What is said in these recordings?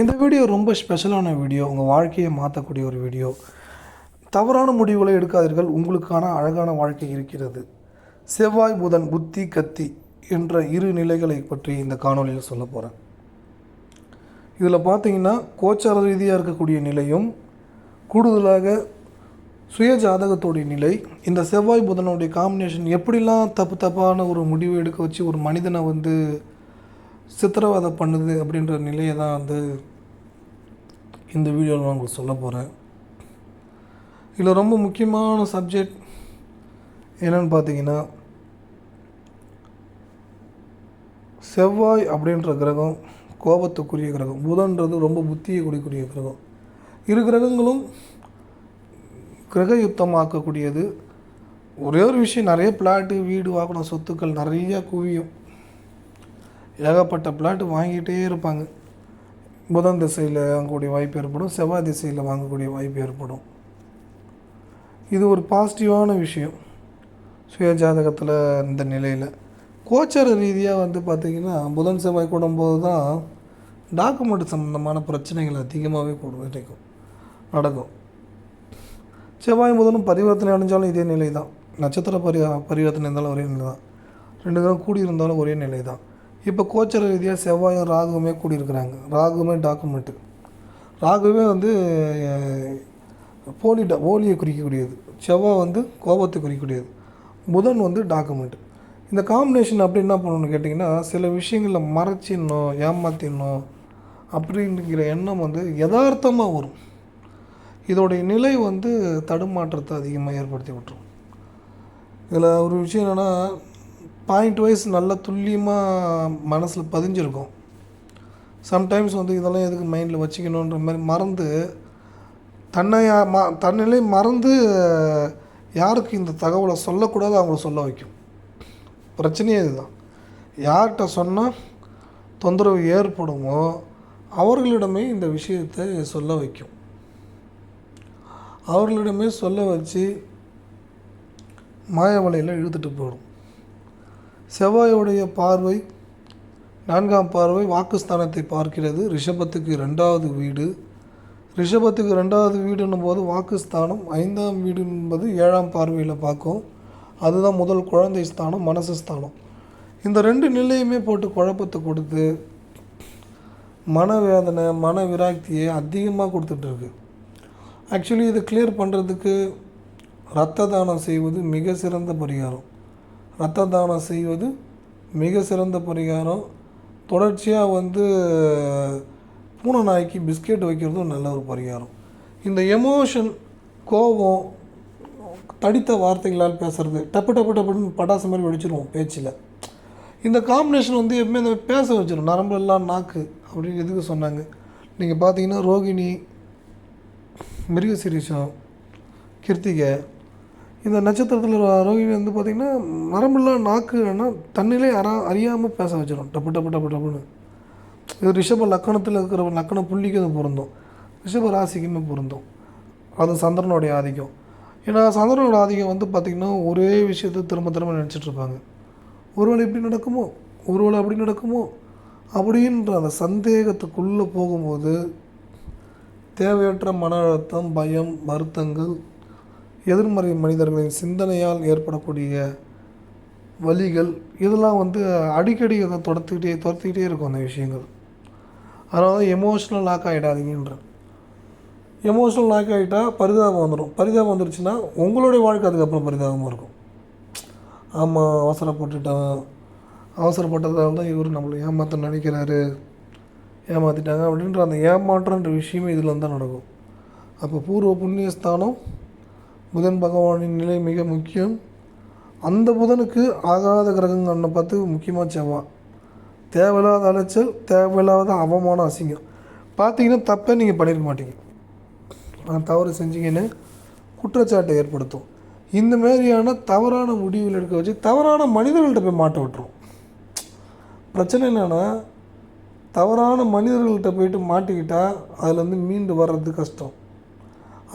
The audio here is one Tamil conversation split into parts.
இந்த வீடியோ ரொம்ப ஸ்பெஷலான வீடியோ உங்கள் வாழ்க்கையை மாற்றக்கூடிய ஒரு வீடியோ தவறான முடிவுகளை எடுக்காதீர்கள். உங்களுக்கான அழகான வாழ்க்கை இருக்கிறது. செவ்வாய் புதன் புத்தி கத்தி என்ற இரு நிலைகளை பற்றி இந்த காணொலியில் சொல்ல போகிறேன் இதில் பார்த்தீங்கன்னா கோச்சார ரீதியாக இருக்கக்கூடிய நிலையும் கூடுதலாக சுய ஜாதகத்தோடைய நிலை இந்த செவ்வாய் புதனுடைய காம்பினேஷன் எப்படிலாம் தப்பு தப்பான ஒரு முடிவு எடுக்க வச்சு ஒரு மனிதனை வந்து சித்திரவதை பண்ணுது அப்படின்ற நிலையை தான் வந்து இந்த வீடியோவில் நான் உங்களுக்கு சொல்ல போகிறேன் இதில் ரொம்ப முக்கியமான சப்ஜெக்ட் என்னென்னு பார்த்தீங்கன்னா செவ்வாய் அப்படின்ற கிரகம் கோபத்துக்குரிய கிரகம். புதன்றது ரொம்ப புத்தியை குடிக்கூடிய கிரகம். இரு கிரகங்களும் கிரக யுத்தமாக்கக்கூடியது ஒரே ஒரு விஷயம் நிறைய பிளாட்டு வீடு வாகனம் சொத்துக்கள் நிறைய குவியும். ஏகப்பட்ட பிளாட்டு வாங்கிட்டே இருப்பாங்க. புதன் திசையில் வாங்கக்கூடிய வாய்ப்பு ஏற்படும். செவ்வாய் திசையில் வாங்கக்கூடிய வாய்ப்பு ஏற்படும். இது ஒரு பாசிட்டிவான விஷயம். சுய ஜாதகத்தில் இந்த நிலையில். கோச்சர ரீதியாக வந்து பார்த்திங்கன்னா புதன் செவ்வாய் கூடும்போது தான் டாக்குமெண்ட் சம்மந்தமான பிரச்சனைகள் அதிகமாகவே கூட கிடைக்கும் நடக்கும். செவ்வாய் புதனும் பரிவர்த்தனை அடைஞ்சாலும் இதே நிலை தான் நட்சத்திர பரி பரிவர்த்தனை இருந்தாலும் ஒரே நிலை தான் ரெண்டு பேரும் கூடி இருந்தாலும் ஒரே நிலை தான் இப்போ கோச்சர ரீதியாக செவ்வாயும் ராகுவுமே கூடியிருக்கிறாங்க. ராகுவுமே டாக்குமெண்ட்டு ராகுவே வந்து போலி டா போலியை குறிக்கக்கூடியது. செவ்வாய் வந்து கோபத்தை குறிக்கக்கூடியது. புதன் வந்து டாக்குமெண்ட் இந்த காம்பினேஷன் அப்படி என்ன பண்ணணும்னு கேட்டிங்கன்னா சில விஷயங்களில் மறைச்சிடணும் ஏமாத்திடணும் அப்படிங்கிற எண்ணம் வந்து யதார்த்தமாக வரும். இதோடைய நிலை வந்து தடுமாற்றத்தை அதிகமாக ஏற்படுத்தி விட்டுரும். இதில் ஒரு விஷயம் என்னென்னா பாயிண்ட் வைஸ் நல்லா துல்லியமாக மனசில் பதிஞ்சிருக்கும். சம்டைம்ஸ் வந்து இதெல்லாம் எதுக்கு மைண்டில் வச்சுக்கணுன்ற மாதிரி மறந்து தன்னை ம தன்னிலை மறந்து யாருக்கு இந்த தகவலை சொல்லக்கூடாது அவங்கள சொல்ல வைக்கும். பிரச்சனையே இதுதான். யார்கிட்ட சொன்னால் தொந்தரவு ஏற்படுமோ அவர்களிடமே இந்த விஷயத்தை சொல்ல வைக்கும். அவர்களிடமே சொல்ல வச்சு மாய வலையில் இழுத்துட்டு போயிடும். செவ்வாயுடைய பார்வை நான்காம் பார்வை வாக்குஸ்தானத்தை பார்க்கிறது. ரிஷபத்துக்கு ரெண்டாவது வீடு. ரிஷபத்துக்கு ரெண்டாவது வீடுன்னும் போது வாக்குஸ்தானம். ஐந்தாம் வீடு என்பது ஏழாம் பார்வையில் பார்க்கும். அதுதான் முதல் குழந்தை ஸ்தானம் மனசு ஸ்தானம். இந்த ரெண்டு நிலையுமே போட்டு குழப்பத்தை கொடுத்து மனவேதனை மன விராக்தியை அதிகமாக கொடுத்துட்ருக்கு ஆக்சுவலி இதை கிளியர் பண்ணுறதுக்கு இரத்த தானம் செய்வது மிக சிறந்த பரிகாரம். ரத்த தானம் செய்வது மிக சிறந்த பரிகாரம். தொடர்ச்சியாக வந்து பூனை நாய்க்கு பிஸ்கெட் வைக்கிறதும் நல்ல ஒரு பரிகாரம். இந்த எமோஷன் கோபம் தடித்த வார்த்தைகளால் பேசுறது டப்பு டப்பு டப்புன்னு பட்டாசு மாதிரி வெடிச்சிருவோம் பேச்சில். இந்த காம்பினேஷன் வந்து எப்பவுமே இந்த பேச வச்சிடும் நரம்பு எல்லாம் நாக்கு அப்படின்னு எதுக்கு சொன்னாங்க? நீங்கள் பார்த்தீங்கன்னா ரோகிணி மிருகசிரீஷம் கிருத்திகை இந்த நட்சத்திரத்தில் ரோகிணி வந்து பார்த்திங்கன்னா நரம்புலாம் நாக்கு ஆனால் தன்னிலே அறா அறியாமல் பேச வச்சிடும் டப்பு டப்பு டப்பு டப்புன்னு. இது ரிஷப லக்கணத்தில் இருக்கிற லக்கண புள்ளிக்கு அது பொருந்தும். ரிஷப ராசிக்குமே பொருந்தும். அது சந்திரனுடைய ஆதிக்கம். ஏன்னா சந்திரனோட ஆதிக்கம் வந்து பார்த்திங்கன்னா ஒரே விஷயத்தை திரும்ப திரும்ப நினச்சிட்ருப்பாங்க ஒருவேளை இப்படி நடக்குமோ? ஒருவேளை அப்படி நடக்குமோ? அப்படின்ற அந்த சந்தேகத்துக்குள்ளே போகும்போது தேவையற்ற மன அழுத்தம் பயம் வருத்தங்கள் எதிர்மறை மனிதர்களின் சிந்தனையால் ஏற்படக்கூடிய வலிகள் இதெல்லாம் வந்து அடிக்கடி அதை துரத்துக்கிட்டே இருக்கும் அந்த விஷயங்கள். அதனால எமோஷ்னல் லாக் ஆகிடாதீங்கன்ற எமோஷ்னல் லாக் ஆகிட்டால் பரிதாபம் வந்துடும் பரிதாபம் வந்துருச்சுன்னா உங்களுடைய வாழ்க்கை அதுக்கப்புறம் பரிதாபமாக இருக்கும். ஆமாம் அவசரப்பட்டுட்டான். அவசரப்பட்டதால் தான் இவர் நம்மளை ஏமாற்ற நினைக்கிறாரு. ஏமாற்றிட்டாங்க அப்படின்ற அந்த ஏமாற்றன்ற விஷயமே இதில் தான் நடக்கும். அப்போ பூர்வ புண்ணியஸ்தானம் புதன் பகவானின் நிலை மிக முக்கியம். அந்த புதனுக்கு ஆகாத கிரகங்கள்னு பார்த்து முக்கியமாக செவ்வாய் தேவையில்லாத அலைச்சல் தேவையில்லாத அவமானம் அசிங்கம். பார்த்தீங்கன்னா தப்பே நீங்கள் பண்ணியிருக்க மாட்டீங்க. நான் தவறு செஞ்சீங்கன்னு குற்றச்சாட்டை ஏற்படுத்தும். இந்த மாதிரியான தவறான முடிவுகள் எடுக்க வச்சு தவறான மனிதர்கள்ட்ட போய் மாட்ட விட்டுரும். பிரச்சனை என்னென்னா தவறான மனிதர்கள்ட்ட போயிட்டு மாட்டிக்கிட்டால் அதுலேருந்து மீண்டு வர்றது கஷ்டம்.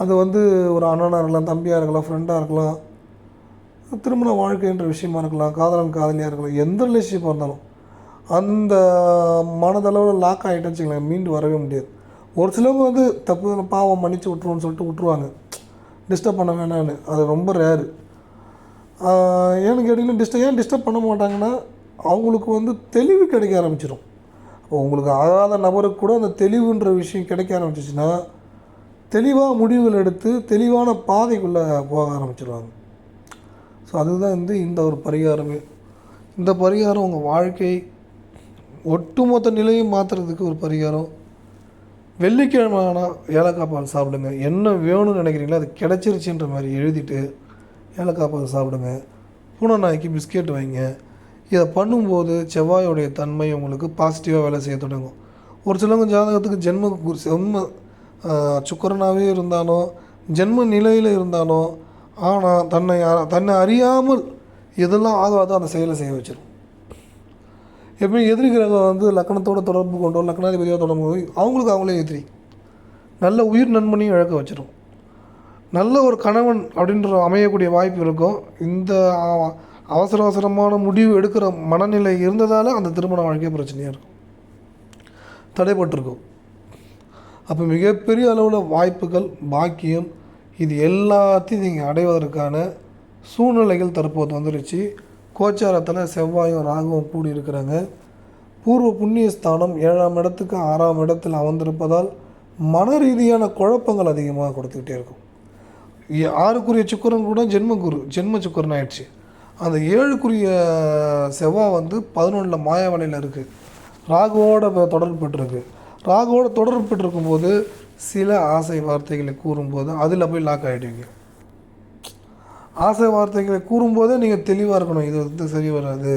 அது வந்து ஒரு அண்ணனாக இருக்கலாம் தம்பியாக இருக்கலாம் ஃப்ரெண்டாக இருக்கலாம். திருமண வாழ்க்கைன்ற விஷயமா இருக்கலாம் காதலன் காதலியாக இருக்கலாம் எந்த ரிலேஷன்ஷிப்பாக இருந்தாலும். அந்த மனதளவில் லாக் ஆகிட்டேன்னு வச்சுக்கலாம் மீண்டு வரவே முடியாது. ஒரு சிலவங்க வந்து தப்பு பாவம் மன்னிச்சு விட்ருவோன்னு சொல்லிட்டு விட்ருவாங்க டிஸ்டர்ப் பண்ண வேணான்னு அது ரொம்ப ரேரு ஏன்னு கேட்டிங்கன்னா டிஸ்டர்ப் ஏன் டிஸ்டர்ப் பண்ண மாட்டாங்கன்னா அவங்களுக்கு வந்து தெளிவு கிடைக்க ஆரம்பிச்சிடும் உங்களுக்கு ஆகாத நபருக்கு கூட அந்த தெளிவுன்ற விஷயம் கிடைக்க ஆரம்பிச்சிச்சுன்னா தெளிவாக முடிவுகள் எடுத்து தெளிவான பாதைக்குள்ளே போக ஆரம்பிச்சிடுவாங்க ஸோ அதுதான் வந்து இந்த ஒரு பரிகாரமே. இந்த பரிகாரம் உங்கள் வாழ்க்கை ஒட்டுமொத்த நிலையும் மாற்றுறதுக்கு ஒரு பரிகாரம். வெள்ளிக்கிழமை ஆனால் ஏலக்காய் பால் சாப்பிடுங்க. என்ன வேணும்னு நினைக்கிறீங்களோ அது கிடச்சிருச்சுன்ற மாதிரி எழுதிட்டு ஏலக்காய் பால் சாப்பிடுங்க. பூனை நாய்க்கு பிஸ்கெட் வைங்க. இதை பண்ணும்போது செவ்வாயோடைய தன்மை உங்களுக்கு பாசிட்டிவாக வேலை செய்ய தொடங்கும். ஒரு சிலவங்க ஜாதகத்துக்கு ஜென்ம குரு- செம்ம சுக்கரனாகவே இருந்தாலும் ஜென்ம நிலையில் இருந்தாலும் ஆனால் தன்னை தன்னை அறியாமல் எதெல்லாம் ஆகாதோ அந்த செயலை செய்ய வச்சிடும் எப்பயும் எதிரி கிரகம் வந்து லக்கணத்தோட தொடர்பு கொண்டோ லக்கணாதிபதியோட தொடர்பு அவங்களுக்கு அவங்களே எதிரி. நல்ல உயிர் நண்பனையும் இழக்க வச்சிடும் நல்ல ஒரு கணவன் அப்படின்ற அமையக்கூடிய வாய்ப்பு இருக்கும். இந்த அவசர அவசரமான முடிவு எடுக்கிற மனநிலை இருந்ததால் அந்த திருமண வாழ்க்கை பிரச்சனையாக இருக்கும். தடைப்பட்டிருக்கும். அப்போ மிகப்பெரிய அளவில் வாய்ப்புகள் பாக்கியம் இது எல்லாத்தையும் நீங்கள் அடைவதற்கான சூழ்நிலைகள் தற்போது வந்துருச்சு. கோச்சாரத்தில் செவ்வாயும் ராகுவும் கூடி இருக்கிறாங்க பூர்வ புண்ணியஸ்தானம் ஏழாம் இடத்துக்கு ஆறாம் இடத்தில் அமர்ந்திருப்பதால் மன ரீதியான குழப்பங்கள் அதிகமாக கொடுத்துக்கிட்டே இருக்கும். ஆறுக்குரிய சுக்கரன் கூட ஜென்ம குரு ஜென்ம சுக்கரன் ஆயிடுச்சு. அந்த ஏழுக்குரிய செவ்வாய் வந்து பதினொன்றில் மாயாவலையில் இருக்குது ராகுவோட தொடர்பு பெற்றிருக்கு. ராகுவோட தொடர்பு பெற்றிருக்கும் போது சில ஆசை வார்த்தைகளை கூறும்போது அதில் போய் லாக் ஆகிடுவீங்க ஆசை வார்த்தைகளை கூறும்போதே நீங்கள் தெளிவாக இருக்கணும். இது வந்து சரி வராது.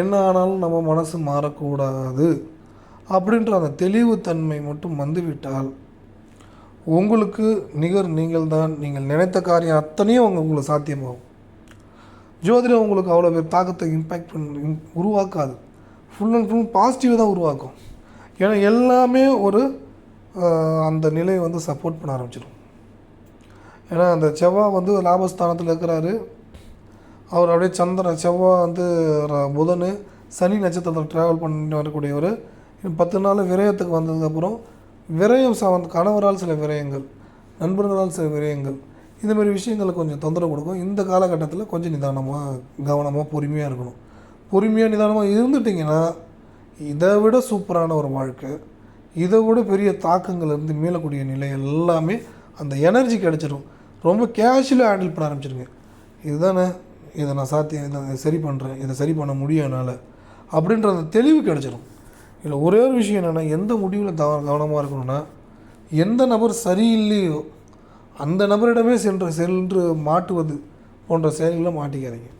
என்ன ஆனாலும் நம்ம மனசு மாறக்கூடாது அப்படின்ற அந்த தெளிவுத்தன்மை மட்டும் வந்துவிட்டால் உங்களுக்கு நிகர் நீங்கள் தான் நீங்கள் நினைத்த காரியம் அத்தனையும் அவங்க உங்களுக்கு சாத்தியமாகும். ஜோதிடம் உங்களுக்கு அவ்வளோ பேர் தாக்கத்தை இம்பேக்ட் பண்ண உருவாக்காது. ஃபுல் அண்ட் ஃபுல் பாசிட்டிவ் தான் உருவாக்கும். ஏன்னா எல்லாமே ஒரு அந்த நிலையை வந்து சப்போர்ட் பண்ண ஆரம்பிச்சிடும் ஏன்னா அந்த செவ்வாய் வந்து லாபஸ்தானத்தில் இருக்கிறாரு. அவர் அப்படியே சந்திரன் செவ்வாய் வந்து புதன் சனி நட்சத்திரத்தில் ட்ராவல் பண்ணி வரக்கூடியவர். பத்து நாள் விரயத்துக்கு வந்ததுக்கப்புறம் விரயம் சார்ந்த கணவரால் சில விரயங்கள் நண்பர்களால் சில விரயங்கள் இதுமாரி விஷயங்களுக்கு கொஞ்சம் தொந்தரவு கொடுக்கும். இந்த காலகட்டத்தில் கொஞ்சம் நிதானமாக கவனமாக பொறுமையாக இருக்கணும். பொறுமையாக நிதானமாக இருந்துட்டிங்கன்னா இதை விட சூப்பரான ஒரு வாழ்க்கை இதை விட பெரிய தாக்கங்கள் இருந்து மீளக்கூடிய நிலை எல்லாமே அந்த எனர்ஜி கிடச்சிடும் ரொம்ப கேஷுவலாக ஹேண்டில் பண்ண ஆரம்பிச்சிருங்க. இதுதானே இதை நான் சாத்தியம் இதை சரி பண்ணுறேன் இதை சரி பண்ண முடியும் என்னால் அப்படின்ற அந்த தெளிவு கிடச்சிடும் இதில் ஒரே ஒரு விஷயம் என்னென்னா எந்த முடிவில் தவ கவனமாக இருக்கணும்னா எந்த நபர் சரியில்லையோ அந்த நபரிடமே சென்று சென்று மாட்டுவது போன்ற செயல்களை மாட்டிக்காதீங்க.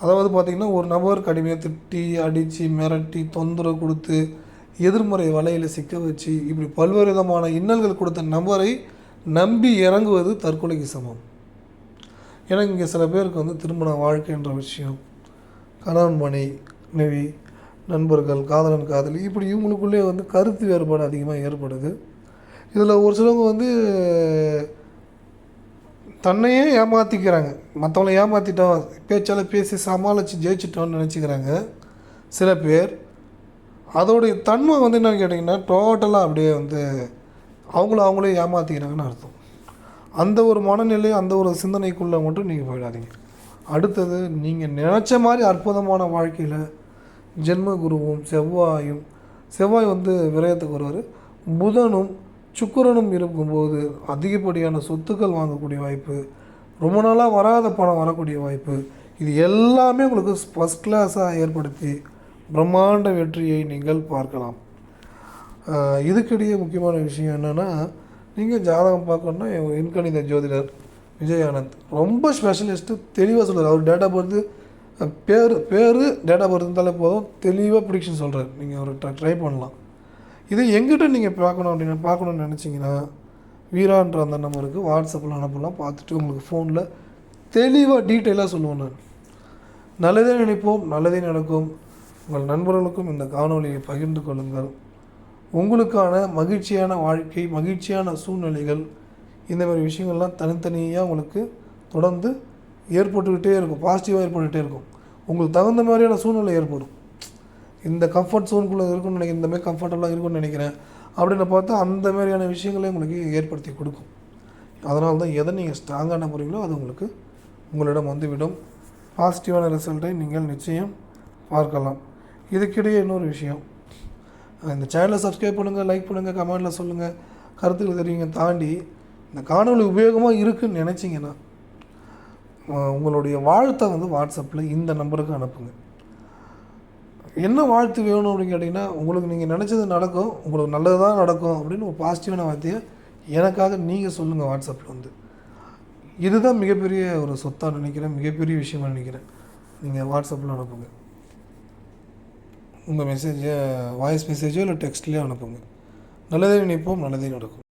அதாவது பார்த்திங்கன்னா ஒரு நபர் கடுமையாக திட்டி அடித்து மிரட்டி தொந்தரவு கொடுத்து எதிர்மறை வலையில் சிக்க வச்சு இப்படி பல்வேறு விதமான இன்னல்கள் கொடுத்த நபரை நம்பி இறங்குவது தற்கொலைக்கு சமம். ஏன்னா இங்கே சில பேருக்கு வந்து திருமண வாழ்க்கைன்ற விஷயம் கணவன் மனை நெவி நண்பர்கள் காதலன் காதலி இப்படி இவங்களுக்குள்ளே வந்து கருத்து வேறுபாடு அதிகமாக ஏற்படுது. இதில் ஒரு சிலவங்க வந்து தன்னையே ஏமாற்றிக்கிறாங்க மற்றவங்கள ஏமாற்றிட்டோம் பேச்சால் பேசி சமாளித்து ஜெயிச்சிட்டோம்னு நினச்சிக்கிறாங்க. சில பேர் அதோடைய தன்மை வந்து என்னென்னு கேட்டிங்கன்னா டோட்டலாக அப்படியே வந்து அவங்கள அவங்களே ஏமாற்றிக்கிறாங்கன்னு அர்த்தம். அந்த ஒரு மனநிலை அந்த ஒரு சிந்தனைக்குள்ளே மட்டும் நீங்கள் போயிடாதீங்க. அடுத்தது நீங்கள் நினச்ச மாதிரி அற்புதமான வாழ்க்கையில் ஜென்ம குருவும் செவ்வாயும் செவ்வாய் வந்து விரயத்துக்கு வருவார். புதனும் சுக்கரனும் இருக்கும்போது அதிகப்படியான சொத்துக்கள் வாங்கக்கூடிய வாய்ப்பு ரொம்ப நாளாக வராத பணம் வரக்கூடிய வாய்ப்பு இது எல்லாமே உங்களுக்கு ஃபஸ்ட் கிளாஸாக ஏற்படுத்தி பிரம்மாண்ட வெற்றியை நீங்கள் பார்க்கலாம். இதுக்கிடையே முக்கியமான விஷயம் என்னென்னா நீங்கள் ஜாதகம் பார்க்கணுன்னா என் எண்கணித ஜோதிடர் விஜய் ஆனந்த் ரொம்ப ஸ்பெஷலிஸ்ட்டு தெளிவாக சொல்கிறார் அவர் டேட்டா பர்த்து பேர் பேர் டேட்டா பர்த் இருந்தாலே போதும் தெளிவாக ப்ரிடிக்ஷன் சொல்கிறார் நீங்கள் ஒரு ட்ரை பண்ணலாம். இது எங்கிட்ட நீங்கள் பார்க்கணும் அப்படின்னு பார்க்கணுன்னு நினச்சிங்கன்னா வீரான்ற அந்த நம்பருக்கு வாட்ஸ்அப்பில் அனுப்பலாம். பார்த்துட்டு உங்களுக்கு ஃபோனில் தெளிவாக டீட்டெயிலாக சொல்லுவேன் நான். நல்லதே நினைப்போம் நல்லதே நடக்கும். உங்கள் நண்பர்களுக்கும் இந்த காணொலியை பகிர்ந்து கொள்ளுங்கள். உங்களுக்கான மகிழ்ச்சியான வாழ்க்கை மகிழ்ச்சியான சூழ்நிலைகள் இந்த மாதிரி விஷயங்கள்லாம் தனித்தனியாக உங்களுக்கு தொடர்ந்து ஏற்பட்டுக்கிட்டே இருக்கும். பாசிட்டிவாக ஏற்பட்டுக்கிட்டே இருக்கும். உங்களுக்கு தகுந்த மாதிரியான சூழ்நிலை ஏற்படும். இந்த கம்ஃபர்ட் சோனுக்குள்ளே இருக்குன்னு நினைக்கிறேன் இந்த மாதிரி கம்ஃபர்டபுளாக இருக்கும்னு நினைக்கிறேன். அப்படின்னு பார்த்தா அந்த மாதிரியான விஷயங்களே உங்களுக்கு ஏற்படுத்தி கொடுக்கும். அதனால தான் எதை நீங்கள் ஸ்ட்ராங்காக நம்புறீங்களோ அது உங்களுக்கு உங்களிடம் வந்துவிடும். பாசிட்டிவான ரிசல்ட்டை நீங்கள் நிச்சயம் பார்க்கலாம். இதுக்கிடையே இன்னொரு விஷயம். இந்த சேனலை சப்ஸ்கிரைப் பண்ணுங்கள் லைக் பண்ணுங்கள் கமெண்டில் சொல்லுங்கள் கருத்துக்கள் தெரியுங்க தாண்டி இந்த காணொளி உபயோகமாக இருக்குன்னு நினச்சிங்கன்னா உங்களுடைய வாழ்த்தை வந்து வாட்ஸ்அப்பில் இந்த நம்பருக்கு அனுப்புங்க. என்ன வாழ்த்து வேணும் அப்படின்னு கேட்டிங்கன்னா உங்களுக்கு நீங்கள் நினச்சது நடக்கும் உங்களுக்கு நல்லது தான் நடக்கும் அப்படின்னு ஒரு பாசிட்டிவான வார்த்தையை எனக்காக நீங்கள் சொல்லுங்கள் வாட்ஸ்அப்பில் வந்து. இதுதான் மிகப்பெரிய ஒரு சொத்தாக நினைக்கிறேன் மிகப்பெரிய விஷயமாக நினைக்கிறேன். நீங்கள் வாட்ஸ்அப்பில் அனுப்புங்க. உங்கள் மெசேஜை வாய்ஸ் மெசேஜோ இல்லை டெக்ஸ்ட்லேயோ அனுப்புங்க. நல்லதே நினைப்போம் நல்லதே நடக்கும்.